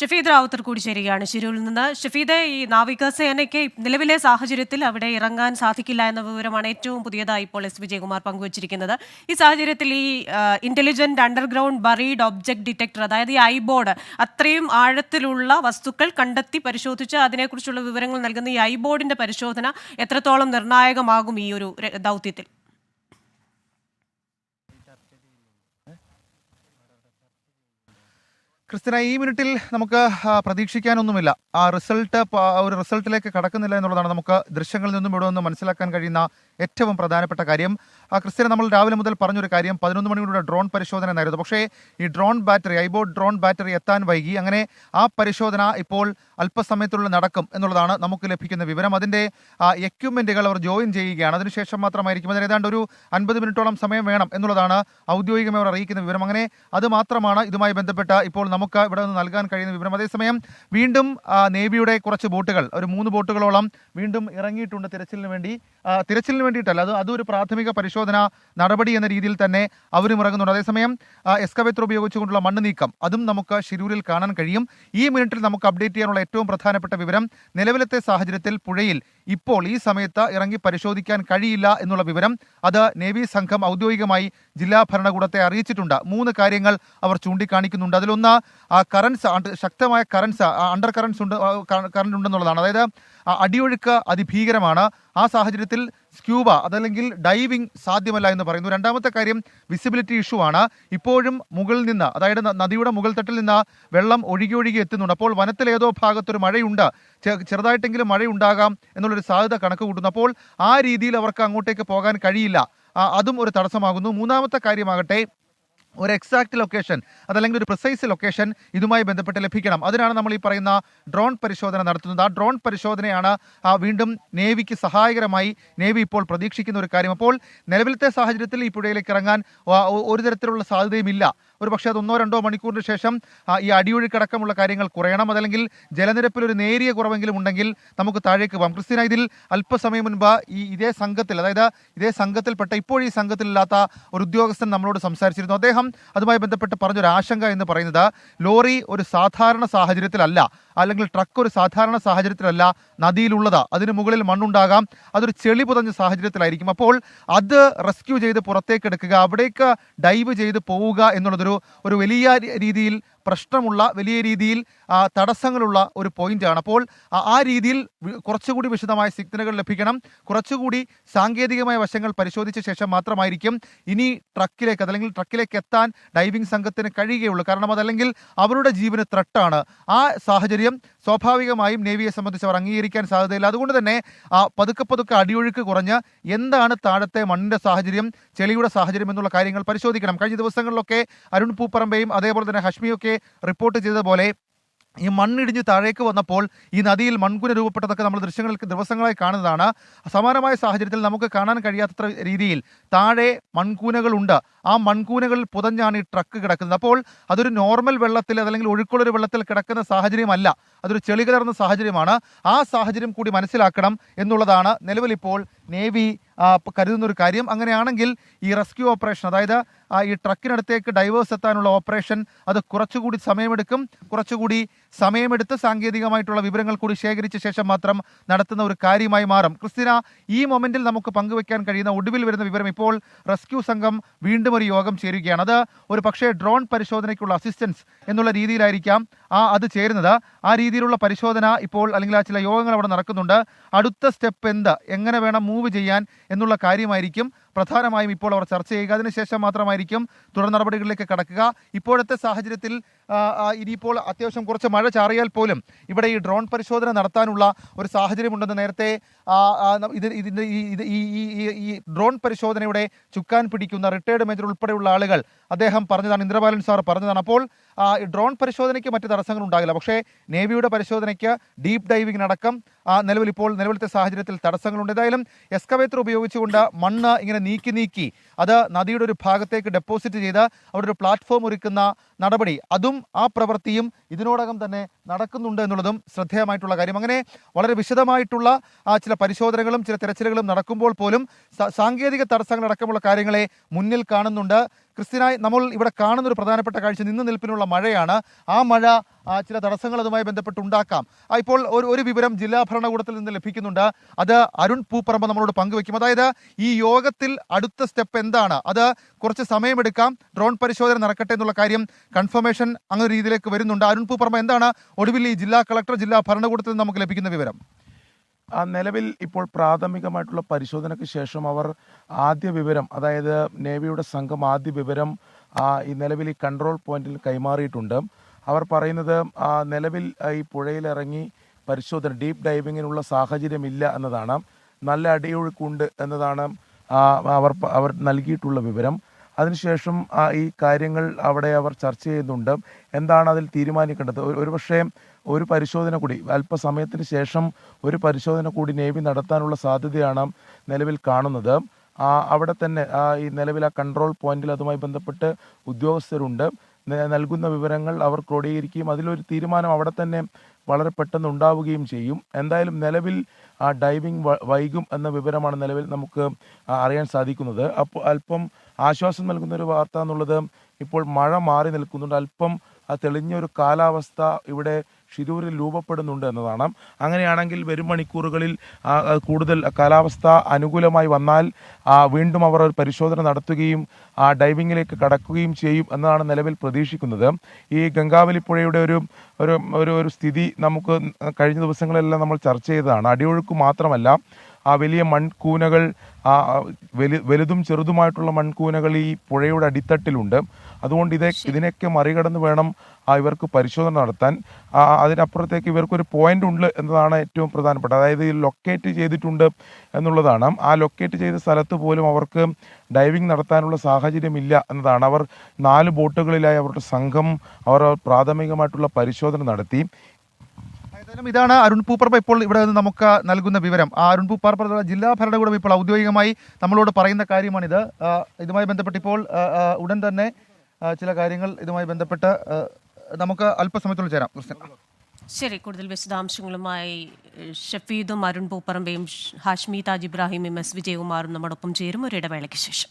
ഷഫീദ് റാവുത്തർ കൂടി ചേരുകയാണ് ശിരൂരിൽ നിന്ന്. ഷഫീദെ ഈ നാവികസേനയ്ക്ക് നിലവിലെ സാഹചര്യത്തിൽ അവിടെ ഇറങ്ങാൻ സാധിക്കില്ല എന്ന വിവരമാണ് ഏറ്റവും പുതിയതായി ഇപ്പോൾ എസ്. വിജയകുമാർ പങ്കുവച്ചിരിക്കുന്നത്. ഈ സാഹചര്യത്തിൽ ഈ intelligent underground buried object detector അതായത് ഈ ഐബോർഡ് അത്രയും ആഴത്തിലുള്ള വസ്തുക്കൾ കണ്ടെത്തി പരിശോധിച്ച് അതിനെക്കുറിച്ചുള്ള വിവരങ്ങൾ നൽകുന്ന ഈ ഐബോർഡിന്റെ പരിശോധന എത്രത്തോളം നിർണായകമാകും ഈ ഒരു ദൗത്യത്തിൽ? ക്രിസ്ത്യന ഈ മിനിറ്റിൽ നമുക്ക് പ്രതീക്ഷിക്കാനൊന്നുമില്ല. ആ റിസൾട്ട് ഒരു റിസൾട്ടിലേക്ക് കടക്കുന്നില്ല എന്നുള്ളതാണ് നമുക്ക് ദൃശ്യങ്ങളിൽ നിന്നും ഇവിടെ നിന്ന് മനസ്സിലാക്കാൻ കഴിയുന്ന ഏറ്റവും പ്രധാനപ്പെട്ട കാര്യം. ആ ക്രിസ്ത്യന നമ്മൾ രാവിലെ മുതൽ പറഞ്ഞൊരു കാര്യം പതിനൊന്ന് മണിയുടെ ഡ്രോൺ പരിശോധന എന്നായിരുന്നു. പക്ഷേ ഈ ഡ്രോൺ ബാറ്ററി ഐബോർഡ് ഡ്രോൺ ബാറ്ററി എത്താൻ വൈകി. അങ്ങനെ ആ പരിശോധന ഇപ്പോൾ അല്പസമയത്തുള്ള നടക്കും എന്നുള്ളതാണ് നമുക്ക് ലഭിക്കുന്ന വിവരം. അതിന്റെ എക്യുപ്മെന്റുകൾ അവർ ജോയിൻ ചെയ്യുകയാണ്. അതിനുശേഷം മാത്രമായിരിക്കും. അതിന് ഏതാണ്ട് ഒരു അൻപത് മിനിറ്റോളം സമയം വേണം എന്നുള്ളതാണ് ഔദ്യോഗികമായി അവർ അറിയിക്കുന്ന വിവരം. അങ്ങനെ അത് മാത്രമാണ് ഇതുമായി ബന്ധപ്പെട്ട ഇപ്പോൾ നമുക്ക് ഇവിടെ നിന്ന് നൽകാൻ കഴിയുന്ന വിവരം. അതേസമയം വീണ്ടും നേവിയുടെ കുറച്ച് ബോട്ടുകൾ ഒരു മൂന്ന് ബോട്ടുകളോളം വീണ്ടും ഇറങ്ങിയിട്ടുണ്ട് തിരച്ചിലിന് വേണ്ടി. തിരച്ചിലിന് വേണ്ടിയിട്ടല്ല. അത് അതൊരു പ്രാഥമിക പരിശോധന നടപടി എന്ന രീതിയിൽ തന്നെ അവരും ഇറങ്ങുന്നുണ്ട്. അതേസമയം എസ്കവേറ്റർ ഉപയോഗിച്ചുകൊണ്ടുള്ള മണ്ണ് നീക്കം അതും നമുക്ക് ശിരൂരിൽ കാണാൻ കഴിയും. ഈ മിനിറ്റിൽ നമുക്ക് അപ്ഡേറ്റ് ചെയ്യാനുള്ള ഏറ്റവും പ്രധാനപ്പെട്ട വിവരം നിലവിലത്തെ സാഹചര്യത്തിൽ പുഴയിൽ ഇപ്പോൾ ഈ സമയത്ത് ഇറങ്ങി പരിശോധിക്കാൻ കഴിയില്ല എന്നുള്ള വിവരം അത് നേവി സംഘം ഔദ്യോഗികമായി ജില്ലാ ഭരണകൂടത്തെ അറിയിച്ചിട്ടുണ്ട്. മൂന്ന് കാര്യങ്ങൾ അവർ ചൂണ്ടിക്കാണിക്കുന്നുണ്ട്. അതിലൊന്ന് കറൻസ് ശക്തമായ കറൻസ് അണ്ടർ കറൻസ് ഉണ്ട് കറണ്ട് ഉണ്ടെന്നുള്ളതാണ്. അതായത് അടിയൊഴുക്ക് അതിഭീകരമാണ്. ആ സാഹചര്യത്തിൽ സ്ക്യൂബ അതല്ലെങ്കിൽ ഡൈവിംഗ് സാധ്യമല്ല എന്ന് പറയുന്നു. രണ്ടാമത്തെ കാര്യം വിസിബിലിറ്റി ഇഷ്യൂ ആണ്. ഇപ്പോഴും മുകളിൽ നിന്ന് അതായത് നദിയുടെ മുകൾ തട്ടിൽ നിന്ന് വെള്ളം ഒഴുകി ഒഴുകി എത്തുന്നുണ്ട്. അപ്പോൾ വനത്തിൽ ഏതോ ഭാഗത്തൊരു മഴയുണ്ട്. ചെറുതായിട്ടെങ്കിലും മഴയുണ്ടാകാം എന്നുള്ളൊരു സാധ്യത കണക്ക് കൂട്ടുന്നു. അപ്പോൾ ആ രീതിയിൽ അവർക്ക് അങ്ങോട്ടേക്ക് പോകാൻ കഴിയില്ല. അതും ഒരു തടസ്സമാകുന്നു. മൂന്നാമത്തെ കാര്യമാകട്ടെ ഒരു എക്സാക്ട് ലൊക്കേഷൻ അതല്ലെങ്കിൽ ഒരു പ്രിസൈസ് ലൊക്കേഷൻ ഇതുമായി ബന്ധപ്പെട്ട് ലഭിക്കണം. അതിനാണ് നമ്മൾ ഈ പറയുന്ന ഡ്രോൺ പരിശോധന നടത്തുന്നത്. ആ ഡ്രോൺ പരിശോധനയാണ് വീണ്ടും നേവിക്ക് സഹായകരമായി നേവി ഇപ്പോൾ പ്രതീക്ഷിക്കുന്ന ഒരു കാര്യം. അപ്പോൾ നിലവിലത്തെ സാഹചര്യത്തിൽ ഈ പുഴയിലേക്ക് ഇറങ്ങാൻ ഒരു തരത്തിലുള്ള സാധ്യതയുമില്ല. ഒരു പക്ഷേ അത് ഒന്നോ രണ്ടോ മണിക്കൂറിന് ശേഷം ഈ അടിയൊഴുക്കടക്കമുള്ള കാര്യങ്ങൾ കുറയണം. അതല്ലെങ്കിൽ ജലനിരപ്പിൽ ഒരു നേരിയ കുറവെങ്കിലും ഉണ്ടെങ്കിൽ നമുക്ക് താഴേക്ക് പോകാം. ക്രിസ്ത്യന ഇതിൽ അല്പസമയം മുൻപ് ഈ ഇതേ സംഘത്തിൽ അതായത് ഇതേ സംഘത്തിൽപ്പെട്ട ഇപ്പോൾ ഈ സംഘത്തിലില്ലാത്ത ഒരു ഉദ്യോഗസ്ഥൻ നമ്മളോട് സംസാരിച്ചിരുന്നു. അദ്ദേഹം അതുമായി ബന്ധപ്പെട്ട് പറഞ്ഞൊരു ആശങ്ക എന്ന് പറയുന്നത് ലോറി ഒരു സാധാരണ സാഹചര്യത്തിലല്ല അല്ലെങ്കിൽ ട്രക്ക് ഒരു സാധാരണ സാഹചര്യത്തിലല്ല നദിയിലുള്ളത്. അതിന് മുകളിൽ മണ്ണുണ്ടാകാം അതൊരു ചെളി പുതഞ്ഞ സാഹചര്യത്തിലായിരിക്കും. അപ്പോൾ അത് റെസ്ക്യൂ ചെയ്ത് പുറത്തേക്ക് എടുക്കുക അവിടേക്ക് ഡൈവ് ചെയ്ത് പോവുക എന്നുള്ളതൊരു ഒരു ഒരു വലിയ രീതിയിൽ പ്രശ്നമുള്ള വലിയ രീതിയിൽ തടസ്സങ്ങളുള്ള ഒരു പോയിന്റാണ്. അപ്പോൾ ആ- രീതിയിൽ കുറച്ചുകൂടി വിശദമായ സിഗ്നലുകൾ ലഭിക്കണം. കുറച്ചുകൂടി സാങ്കേതികമായ വശങ്ങൾ പരിശോധിച്ച ശേഷം മാത്രമായിരിക്കും ഇനി ട്രക്കിലേക്ക് അതല്ലെങ്കിൽ ട്രക്കിലേക്ക് എത്താൻ ഡൈവിംഗ് സംഘത്തിന് കഴിയുകയുള്ളൂ. കാരണം അതല്ലെങ്കിൽ അവരുടെ ജീവന് ത്രട്ടാണ്. ആ സാഹചര്യം സ്വാഭാവികമായും നേവിയെ സംബന്ധിച്ച് അവർ അംഗീകരിക്കാൻ സാധ്യതയില്ല. അതുകൊണ്ട് തന്നെ പതുക്കെ പതുക്കെ അടിയൊഴുക്ക് കുറഞ്ഞ് എന്താണ് താഴത്തെ മണ്ണിന്റെ സാഹചര്യം ചെളിയുടെ സാഹചര്യം എന്നുള്ള കാര്യങ്ങൾ പരിശോധിക്കണം. കഴിഞ്ഞ ദിവസങ്ങളിലൊക്കെ അരുൺ പൂപ്പറമ്പയും അതേപോലെ തന്നെ ഹഷ്മിയൊക്കെ റിപ്പോർട്ട് ചെയ്തതുപോലെ ഈ മണ്ണിടിഞ്ഞ് താഴേക്ക് വന്നപ്പോൾ ഈ നദിയിൽ മൺകുന രൂപപ്പെട്ടതൊക്കെ നമ്മൾ ദൃശ്യങ്ങളിൽ ദിവസങ്ങളായി കാണുന്നതാണ്. സമാനമായ സാഹചര്യത്തിൽ നമുക്ക് കാണാൻ കഴിയാത്തത്ര രീതിയിൽ താഴെ മൺകൂനകളുണ്ട്. ആ മൺകൂനകളിൽ പുതഞ്ഞാണ് ഈ ട്രക്ക് കിടക്കുന്നത്. അപ്പോൾ അതൊരു നോർമൽ വെള്ളത്തിൽ അതല്ലെങ്കിൽ ഒഴുക്കുള്ളൊരു വെള്ളത്തിൽ കിടക്കുന്ന സാഹചര്യമല്ല. അതൊരു ചെളി കലർന്ന സാഹചര്യമാണ്. ആ സാഹചര്യം കൂടി മനസ്സിലാക്കണം എന്നുള്ളതാണ് നിലവിൽ ഇപ്പോൾ നേവി കരുതുന്ന ഒരു കാര്യം. അങ്ങനെയാണെങ്കിൽ ഈ റെസ്ക്യൂ ഓപ്പറേഷൻ അതായത് ഈ ട്രക്കിനടുത്തേക്ക് ഡൈവേഴ്സ് എത്താനുള്ള ഓപ്പറേഷൻ അത് കുറച്ചുകൂടി സമയമെടുക്കും. കുറച്ചുകൂടി സമയമെടുത്ത് സാങ്കേതികമായിട്ടുള്ള വിവരങ്ങൾ കൂടി ശേഖരിച്ച ശേഷം മാത്രം നടത്തുന്ന ഒരു കാര്യമായി മാറും. ക്രിസ്തിന ഈ മൊമെന്റിൽ നമുക്ക് പങ്കുവെക്കാൻ കഴിയുന്ന ഒടുവിൽ വരുന്ന വിവരം ഇപ്പോൾ റെസ്ക്യൂ സംഘം വീണ്ടും ഒരു യോഗം ചേരുകയാണ്. അത് ഒരു പക്ഷേ ഡ്രോൺ പരിശോധനയ്ക്കുള്ള അസിസ്റ്റൻസ് എന്നുള്ള രീതിയിലായിരിക്കാം ആ അത് ചേരുന്നത്. ആ രീതിയിലുള്ള പരിശോധന ഇപ്പോൾ അല്ലെങ്കിൽ ആ ചില യോഗങ്ങൾ അവിടെ നടക്കുന്നുണ്ട്. അടുത്ത സ്റ്റെപ്പ് എന്ത്? എങ്ങനെ വേണം മൂവ് ചെയ്യാൻ എന്നുള്ള കാര്യമായിരിക്കും പ്രധാനമായും ഇപ്പോൾ അവർ ചർച്ച ചെയ്യുക. അതിനുശേഷം മാത്രമായിരിക്കും തുടർ നടപടികളിലേക്ക് കടക്കുക. ഇപ്പോഴത്തെ സാഹചര്യത്തിൽ ഇനിയിപ്പോൾ അത്യാവശ്യം കുറച്ച് മഴ ചാറിയാൽ പോലും ഇവിടെ ഈ ഡ്രോൺ പരിശോധന നടത്താനുള്ള ഒരു സാഹചര്യമുണ്ടെന്ന് നേരത്തെ ഇത് ഇതിന്റെ ഈ ഈ ഈ- ഡ്രോൺ പരിശോധനയുടെ ചുക്കാൻ പിടിക്കുന്ന റിട്ടയർഡ് മേജർ ഉൾപ്പെടെയുള്ള ആളുകൾ അദ്ദേഹം പറഞ്ഞതാണ് ഇന്ദ്രബാലൻ സാർ പറഞ്ഞതാണ്. അപ്പോൾ ഡ്രോൺ പരിശോധനയ്ക്ക് മറ്റ് തടസ്സങ്ങൾ ഉണ്ടാകില്ല. പക്ഷേ നേവിയുടെ പരിശോധനയ്ക്ക് ഡീപ്പ് ആ, നിലവിൽ ഇപ്പോൾ നിലവിലത്തെ സാഹചര്യത്തിൽ തടസ്സങ്ങളുണ്ട്. ഏതായാലും എക്സ്കവേറ്റർ ഉപയോഗിച്ചുകൊണ്ട് മണ്ണ് ഇങ്ങനെ നീക്കി നീക്കി അത് നദിയുടെ ഒരു ഭാഗത്തേക്ക് ഡെപ്പോസിറ്റ് ചെയ്ത് അവിടെ ഒരു പ്ലാറ്റ്ഫോം ഒരുക്കുന്ന നടപടി. അതും ആ പ്രവൃത്തിയും ഇതിനോടകം തന്നെ നടക്കുന്നുണ്ട് എന്നുള്ളതും ശ്രദ്ധേയമായിട്ടുള്ള കാര്യം. അങ്ങനെ വളരെ വിശദമായിട്ടുള്ള ചില പരിശോധനകളും ചില തിരച്ചിലുകളും നടക്കുമ്പോൾ പോലും സാങ്കേതിക തടസ്സങ്ങളടക്കമുള്ള കാര്യങ്ങളെ മുന്നിൽ കാണുന്നുണ്ട്. ക്രിസ്ത്യനായി നമ്മൾ ഇവിടെ കാണുന്ന ഒരു പ്രധാനപ്പെട്ട കാഴ്ച നിന്ന് നിൽപ്പിനുള്ള മഴയാണ്. ആ മഴ ചില തടസ്സങ്ങൾ അതുമായി ബന്ധപ്പെട്ട് ഉണ്ടാക്കാം ഇപ്പോൾ ഒരു ഒരു വിവരം ജില്ലാ ഭരണകൂടത്തിൽ നിന്ന് ലഭിക്കുന്നുണ്ട്. അത് അരുൺ പൂപ്പറമ്പ് നമ്മളോട് പങ്കുവെക്കും അതായത് ഈ യോഗത്തിൽ അടുത്ത സ്റ്റെപ്പ് എന്താണ്? അത് കുറച്ച് സമയമെടുക്കാം. ഡ്രോൺ പരിശോധന നടക്കട്ടെ എന്നുള്ള കാര്യം കൺഫർമേഷൻ അങ്ങനെ രീതിയിലേക്ക് വരുന്നുണ്ട്. അരുൺ പൂപ്പറമ്പ് എന്താണ്? ഒടുവിൽ ഈ ജില്ലാ കളക്ടർ ജില്ലാ ഭരണകൂടത്തിൽ നിന്ന് നമുക്ക് ലഭിക്കുന്ന വിവരം. നിലവിൽ ഇപ്പോൾ പ്രാഥമികമായിട്ടുള്ള പരിശോധനയ്ക്ക് ശേഷം അവർ ആദ്യ വിവരം അതായത് നേവിയുടെ സംഘം ആദ്യ വിവരം ഈ നിലവിൽ ഈ കൺട്രോൾ പോയിന്റിൽ കൈമാറിയിട്ടുണ്ട്. അവർ പറയുന്നത് നിലവിൽ ഈ പുഴയിലിറങ്ങി പരിശോധന ഡീപ്പ് ഡൈവിങ്ങിനുള്ള സാഹചര്യമില്ല എന്നതാണ്. നല്ല അടിയൊഴുക്കുണ്ട് എന്നതാണ് അവർ അവർ നൽകിയിട്ടുള്ള വിവരം. അതിനുശേഷം ഈ കാര്യങ്ങൾ അവിടെ അവർ ചർച്ച ചെയ്യുന്നുണ്ട്. എന്താണ് അതിൽ തീരുമാനിക്കേണ്ടത്? ഒരു- ഒരുപക്ഷേ ഒരു പരിശോധന കൂടി. അല്പസമയത്തിന് ശേഷം ഒരു പരിശോധന കൂടി നേവി നടത്താനുള്ള സാധ്യതയാണ് നിലവിൽ കാണുന്നത്. അവിടെ തന്നെ ഈ നിലവിൽ ആ കൺട്രോൾ പോയിന്റിൽ അതുമായി ബന്ധപ്പെട്ട് ഉദ്യോഗസ്ഥരുണ്ട്. നൽകുന്ന വിവരങ്ങൾ അവർ ക്രോഡീകരിക്കുകയും അതിലൊരു തീരുമാനം അവിടെ തന്നെ വളരെ പെട്ടെന്ന് ഉണ്ടാവുകയും ചെയ്യും. എന്തായാലും നിലവിൽ ആ ഡൈവിംഗ് വൈകും എന്ന വിവരമാണ് നിലവിൽ നമുക്ക് അറിയാൻ സാധിക്കുന്നത്. അപ്പോൾ അല്പം ആശ്വാസം നൽകുന്ന ഒരു വാർത്ത എന്നുള്ളത് ഇപ്പോൾ മഴ മാറി നിൽക്കുന്നുണ്ട്. അല്പം ആ തെളിഞ്ഞൊരു കാലാവസ്ഥ ഇവിടെ ഷിരൂരിൽ രൂപപ്പെടുന്നുണ്ട് എന്നതാണ്. അങ്ങനെയാണെങ്കിൽ വരും മണിക്കൂറുകളിൽ കൂടുതൽ കാലാവസ്ഥ അനുകൂലമായി വന്നാൽ വീണ്ടും അവർ ഒരു പരിശോധന നടത്തുകയും ആ ഡൈവിങ്ങിലേക്ക് കടക്കുകയും ചെയ്യും എന്നതാണ് നിലവിൽ പ്രതീക്ഷിക്കുന്നത്. ഈ ഗംഗാവലി പുഴയുടെ ഒരു ഒരു ഒരു ഒരു സ്ഥിതി നമുക്ക് കഴിഞ്ഞ ദിവസങ്ങളെല്ലാം നമ്മൾ ചർച്ച ചെയ്തതാണ്. അടിയൊഴുക്ക് മാത്രമല്ല ആ വലിയ മൺകൂനകൾ വലുതും ചെറുതുമായിട്ടുള്ള മൺകൂനകൾ ഈ പുഴയുടെ അടിത്തട്ടിലുണ്ട്. അതുകൊണ്ട് ഇതേ ഇതിനെയൊക്കെ മറികടന്ന് വേണം ആ ഇവർക്ക് പരിശോധന നടത്താൻ. അതിനപ്പുറത്തേക്ക് ഇവർക്കൊരു പോയിന്റ് ഉണ്ട് എന്നതാണ് ഏറ്റവും പ്രധാനപ്പെട്ട അതായത് ഈ ലൊക്കേറ്റ് ചെയ്തിട്ടുണ്ട് എന്നുള്ളതാണ്. ആ ലൊക്കേറ്റ് ചെയ്ത സ്ഥലത്ത് പോലും അവർക്ക് ഡൈവിംഗ് നടത്താനുള്ള സാഹചര്യമില്ല എന്നതാണ്. അവർ നാല് ബോട്ടുകളിലായി അവരുടെ സംഘം അവർ പ്രാഥമികമായിട്ടുള്ള പരിശോധന നടത്തി. ഏതായാലും ഇതാണ് അരുൺ പൂപ്പർപ്പ ഇപ്പോൾ ഇവിടെ നിന്ന് നമുക്ക് നൽകുന്ന വിവരം. ആ അരുൺ പൂപ്പറമ്പ് ജില്ലാ ഭരണകൂടം ഇപ്പോൾ ഔദ്യോഗികമായി നമ്മളോട് പറയുന്ന കാര്യമാണിത്. ഇതുമായി ബന്ധപ്പെട്ട് ഇപ്പോൾ ഉടൻ തന്നെ ചില കാര്യങ്ങൾ ഇതുമായി ബന്ധപ്പെട്ട് നമുക്ക് അല്പസമയത്തുള്ളിൽ ചേരാം. ക്രിസ്ത്യൻ ശരി കൂടുതൽ വിശദാംശങ്ങളുമായി ഷഫീദും അരുൺ പൂപ്പറമ്പയും ഹാഷ്മി താജ് ഇബ്രാഹിമും എസ് വിജയകുമാറും നമ്മോടൊപ്പം ചേരും. ഒരു ഇടവേളയ്ക്ക് ശേഷം.